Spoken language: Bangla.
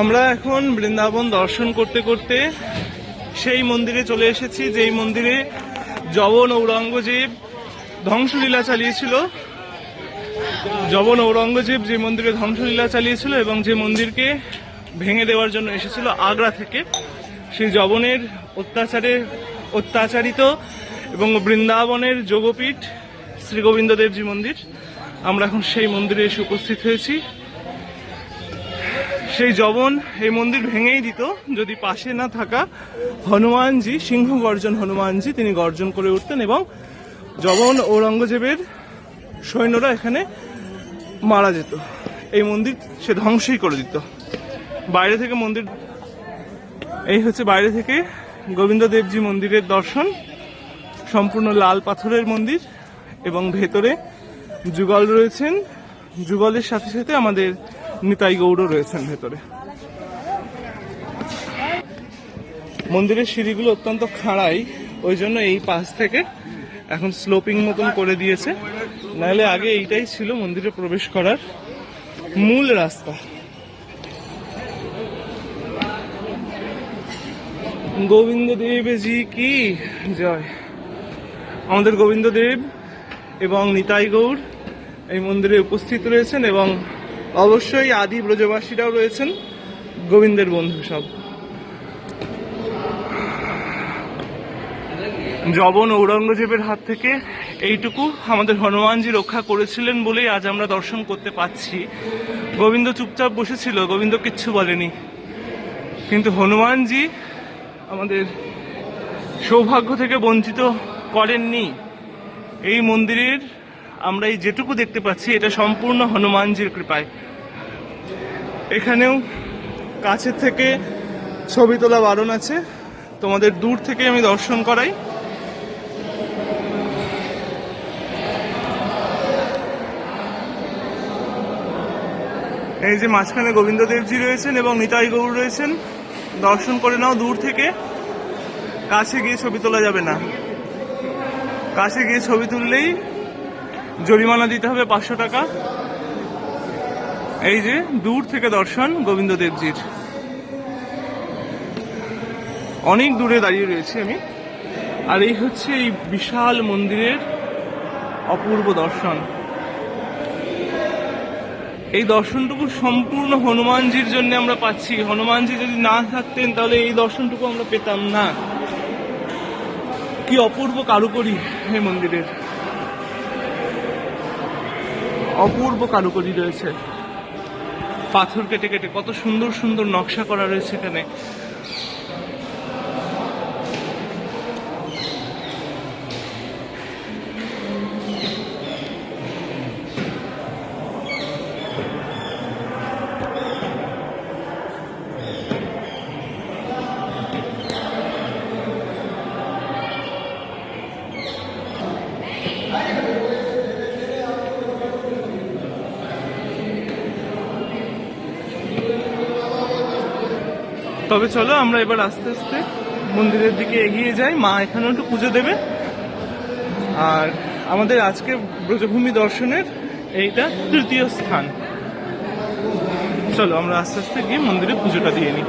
আমরা এখন বৃন্দাবন দর্শন করতে করতে সেই মন্দিরে চলে এসেছি, যেই মন্দিরে যবন ঔরঙ্গজেব ধ্বংসলীলা চালিয়েছিল। যবন ঔরঙ্গজেব যে মন্দিরে ধ্বংসলীলা চালিয়েছিল এবং যে মন্দিরকে ভেঙে দেওয়ার জন্য এসেছিল আগ্রা থেকে, সেই যবনের অত্যাচারে অত্যাচারিত এবং বৃন্দাবনের যোগপীঠ শ্রী গোবিন্দদেবজি মন্দির। আমরা এখন সেই মন্দিরে এসে উপস্থিত হয়েছি। সেই জবন এই মন্দির ভেঙেই দিত। যদি পাশে না থাকা হনুমানজি, সিংহ গর্জন হনুমানজি, তিনি গর্জন করে উঠতেন এবং জবন ঔরঙ্গজেবের সৈন্যরা এখানে মারা যেত। এই মন্দির সে ধ্বংসই করে দিত। বাইরে থেকে মন্দির, এই হচ্ছে বাইরে থেকে গোবিন্দ দেবজি মন্দিরের দর্শন। সম্পূর্ণ লাল পাথরের মন্দির এবং ভেতরে যুগল রয়েছেন। যুগলের সাথে সাথে আমাদের নিতাই গৌড়ও রয়েছেন ভেতরে। মন্দিরের সিঁড়িগুলো অত্যন্ত খাড়াই, ওই জন্য এই পাশ থেকে এখন স্লোপিং মতন করে দিয়েছে। নাহলে আগে এইটাই ছিল মন্দিরে প্রবেশ করার মূল রাস্তা। গোবিন্দ দেব জি কি? জয়। আমাদের গোবিন্দ দেব এবং নিতাই গৌড় এই মন্দিরে উপস্থিত রয়েছেন এবং অবশ্যই আদি ব্রজবাসীরাও রয়েছেন, গোবিন্দের বন্ধু সব। জবন ঔরঙ্গজেবের হাত থেকে এইটুকু আমাদের হনুমানজি রক্ষা করেছিলেন বলেই আজ আমরা দর্শন করতে পাচ্ছি। গোবিন্দ চুপচাপ বসেছিল, গোবিন্দ কিচ্ছু বলেনি। কিন্তু হনুমানজি আমাদের সৌভাগ্য থেকে বঞ্চিত করেননি। এই মন্দিরের আমরা এই যেটুকু দেখতে পাচ্ছি, এটা সম্পূর্ণ হনুমানজির কৃপায়। এখানেও কাছের থেকে ছবি তোলা বারণ আছে। তোমাদের দূর থেকে আমি দর্শন করাই। এই যে মাঝখানে গোবিন্দদেবজি রয়েছেন এবং নিতাই গৌর রয়েছেন, দর্শন করে নাও দূর থেকে। কাছে গিয়ে ছবি তোলা যাবে না। কাছে গিয়ে ছবি তুললেই জরিমানা দিতে হবে পাঁচশো টাকা। এই যে, দূর থেকে দর্শন গোবিন্দ দেবজির অনেক দূরে দাঁড়িয়ে রয়েছি আমি। আর এই হচ্ছে এই বিশাল মন্দিরের অপূর্ব দর্শন। এই দর্শনটুকু সম্পূর্ণ হনুমানজির জন্য আমরা পাচ্ছি। হনুমানজি যদি না থাকতেন, তাহলে এই দর্শনটুকু আমরা পেতাম না। কি অপূর্ব কারুকরি এই মন্দিরের। অপূর্ব কারুকরি রয়েছে। পাথর কেটে কেটে কত সুন্দর সুন্দর নকশা করা রয়েছে এখানে। তবে চলো আমরা এবার আস্তে আস্তে মন্দিরের দিকে এগিয়ে যাই। মা এখানেও একটু পুজো দেবে। আর আমাদের আজকে ব্রজভূমি দর্শনের এইটা তৃতীয় স্থান। চলো আমরা আস্তে আস্তে গিয়ে মন্দিরে পুজোটা দিয়ে নিই।